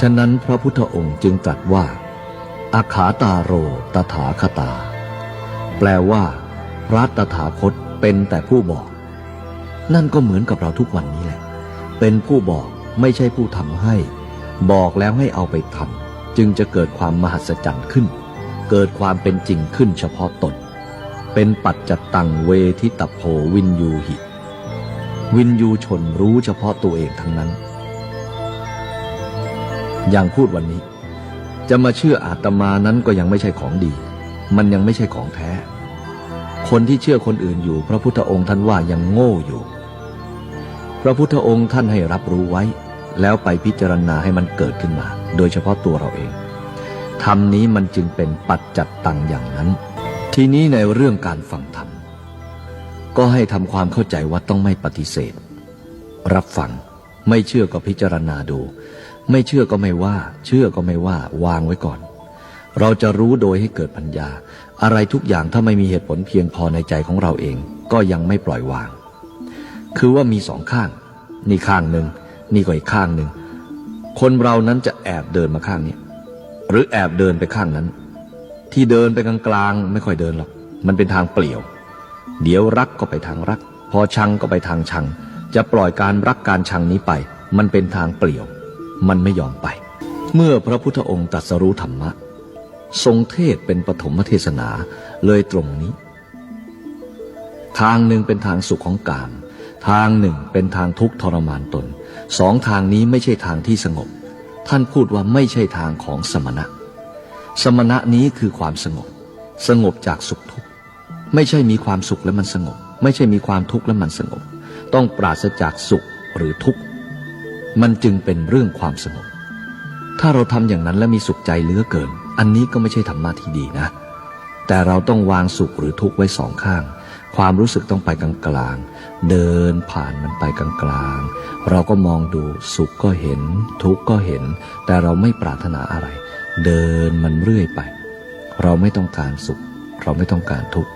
ฉะนั้นพระพุทธองค์จึงตรัสว่า อาขาตาโรตถาคตา แปลว่า พระตถาคตเป็นแต่ผู้บอก นั่นก็เหมือนกับเราทุกวันนี้แหละ เป็นผู้บอกไม่ใช่ผู้ทำให้ บอกแล้วให้เอาไปทำจึงจะเกิดความมหัศจรรย์ขึ้น เกิดความเป็นจริงขึ้นเฉพาะตน เป็นปัจจตังเวทิตโพวินยูหิ วินยูชนรู้เฉพาะตัวเองทั้งนั้น อย่างพูดวันนี้ จะมาเชื่ออาตมานั้นก็ยังไม่ใช่ของดี มันยังไม่ใช่ของแท้ คนที่เชื่อคนอื่นอยู่ พระพุทธองค์ท่านว่ายังโง่อยู่ พระพุทธองค์ท่านให้รับรู้ไว้ แล้วไปพิจารณาให้มันเกิดขึ้นมา โดยเฉพาะตัวเราเองธรรมนี้มันจึงเป็นปัจจัตตังอย่างนั้น ทีนี้ในเรื่องการฟังธรรมก็ให้ทำความเข้าใจว่าต้องไม่ปฏิเสธ รับฟังไม่เชื่อก็พิจารณาดู ไม่เชื่อก็ไม่ว่า เชื่อก็ไม่ว่า วางไว้ก่อน เราจะรู้โดยให้เกิดปัญญา อะไรทุกอย่างถ้าไม่มีเหตุผลเพียงพอในใจของเราเอง ก็ยังไม่ปล่อยวาง คือว่ามีสองข้าง นี่ข้างหนึ่ง นี่ก็อีกข้างหนึ่ง คนเรานั้นจะแอบเดินมาข้างนี้ หรือแอบเดินไปข้างนั้น ที่เดินไปกลางๆไม่ค่อยเดินหรอก มันเป็นทางเปลี่ยว เดี๋ยวรักก็ไปทางรัก พอชังก็ไปทางชัง จะปล่อยการรักการชังนี้ไป มันเป็นทางเปลี่ยว มันไม่ยอมไป เมื่อพระพุทธองค์ตรัสรู้ธรรมะ ทรงเทศเป็นปฐมเทศนาเลยตรงนี้ ทางหนึ่งเป็นทางสุขของกาม ทางหนึ่งเป็นทางทุกข์ทรมานตน สองทางนี้ไม่ใช่ทางที่สงบ ท่านพูดว่าไม่ใช่ทางของสมณะ สมณะนี้คือความสงบ สงบจากสุขทุกข์ ไม่ใช่มีความสุขแล้วมันสงบ ไม่ใช่มีความทุกข์แล้วมันสงบ ต้องปราศจากสุขหรือทุกข์ มันจึงเป็นเรื่องความสงบ ถ้าเราทำอย่างนั้นแล้วมีสุขใจเหลือเกิน อันนี้ก็ไม่ใช่ธรรมะที่ดีนะ แต่เราต้องวางสุขหรือทุกข์ไว้สองข้าง ความรู้สึกต้องไปกลางกลาง เดินผ่านมันไปกลางกลาง เราก็มองดูสุขก็เห็น ทุกข์ก็เห็น แต่เราไม่ปรารถนาอะไร เดินมันเรื่อยไป เราไม่ต้องการสุข เราไม่ต้องการทุกข์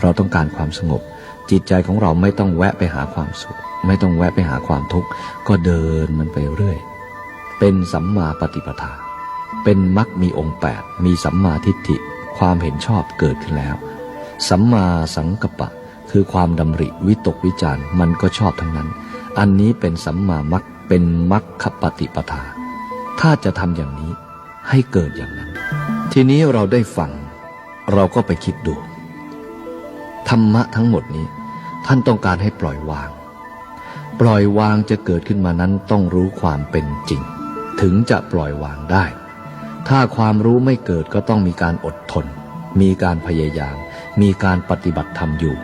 เราต้องการความสงบ จิตใจของเราไม่ต้องแวะไปหาความสุข ไม่ต้องแวะไปหาความทุกข์ ก็เดินมันไปเรื่อย เป็นสัมมาปฏิปทา เป็นมรรคมีองค์แปดมีสัมมาทิฏฐิ ความเห็นชอบเกิดขึ้นแล้ว สัมมาสังกัปปะ คือความดำริวิตกวิจารมันก็ชอบทั้งนั้น อันนี้เป็นสัมมามรรคเป็นมรรคปฏิปทา ถ้าจะทำอย่างนี้ให้เกิดอย่างนั้น ทีนี้เราได้ฟัง เราก็ไปคิดดู ธรรมะทั้งหมดนี้ ท่านต้องการให้ปล่อยวาง ปล่อยวางจะเกิดขึ้นมานั้นต้องรู้ความเป็นจริง ถึงจะปล่อยวางได้ ถ้าความรู้ไม่เกิดก็ต้องมีการอดทน มีการพยายาม มีการปฏิบัติธรรมอยู่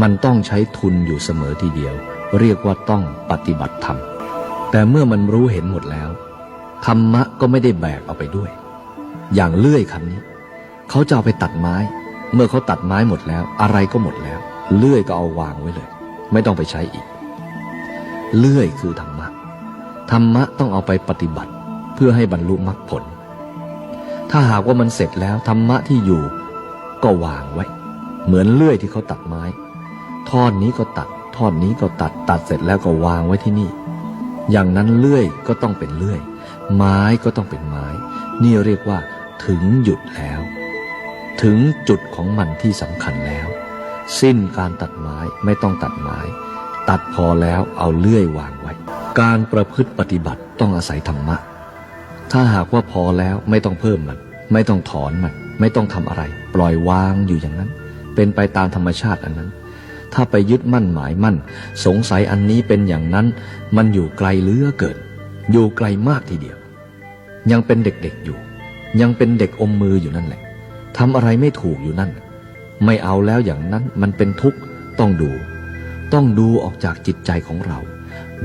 มันต้องใช้ทุนอยู่เสมอทีเดียว เรียกว่าต้องปฏิบัติธรรม แต่เมื่อมันรู้เห็นหมดแล้ว ธรรมะก็ไม่ได้แบกเอาไปด้วย อย่างเลื่อยคำนี้ เขาจะเอาไปตัดไม้ เมื่อเขาตัดไม้หมดแล้ว อะไรก็หมดแล้ว เลื่อยก็เอาวางไว้เลย ไม่ต้องไปใช้อีก เลื่อยคือธรรมะ ธรรมะต้องเอาไปปฏิบัติเพื่อให้บรรลุมรรคผล ถ้าหากว่ามันเสร็จแล้วธรรมะที่อยู่ก็วางไว้ เหมือนเลื่อยที่เขาตัดไม้ ท่อนนี้ก็ตัด ท่อนนี้ก็ตัด ตัดเสร็จแล้วก็วางไว้ที่นี่ อย่างนั้นเลื่อยก็ต้องเป็นเลื่อย ไม้ก็ต้องเป็นไม้ นี่เรียกว่า ถึงหยุดแล้ว ถึงจุดของมันที่สำคัญแล้ว สิ้นการตัดไม้ไม่ต้องตัดไม้ตัดพอแล้วเอาเลื่อยวางไว้ การประพฤติปฏิบัติต้องอาศัยธรรมะ ถ้าหากว่าพอแล้วไม่ต้องเพิ่มมัน ไม่ต้องถอนมัน ไม่ต้องทำอะไร ปล่อยวางอยู่อย่างนั้น เป็นไปตามธรรมชาติอันนั้น ถ้าไปยึดมั่นหมายมั่น สงสัยอันนี้เป็นอย่างนั้น มันอยู่ไกลเลือเกิน อยู่ไกลมากทีเดียว ยังเป็นเด็กๆอยู่ ยังเป็นเด็กอมมืออยู่นั่นแหละทำอะไรไม่ถูกอยู่นั่น ไม่เอาแล้วอย่างนั้นมันเป็นทุกข์ต้องดู ต้องดูออกจากจิตใจของเรา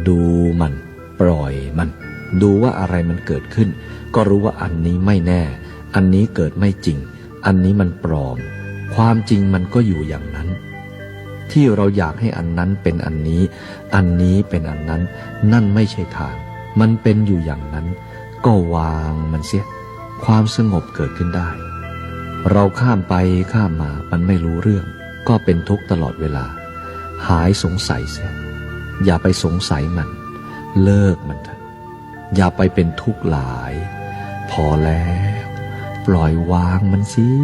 ดูมัน ปล่อยมัน ดูว่าอะไรมันเกิดขึ้น ก็รู้ว่าอันนี้ไม่แน่ อันนี้เกิดไม่จริง อันนี้มันปลอม ความจริงมันก็อยู่อย่างนั้น ที่เราอยากให้อันนั้นเป็นอันนี้ อันนี้เป็นอันนั้น นั่นไม่ใช่ทาง มันเป็นอยู่อย่างนั้น ก็วางมันเสีย ความสงบเกิดขึ้นได้ เราข้ามไปข้ามมามันไม่รู้เรื่อง ก็เป็นทุกข์ตลอดเวลา หายสงสัยเสียอย่าไปสงสัยมัน เลิกมันเถอะอย่าไปเป็นทุกข์หลาย พอแล้ว ปล่อยวางมันเสีย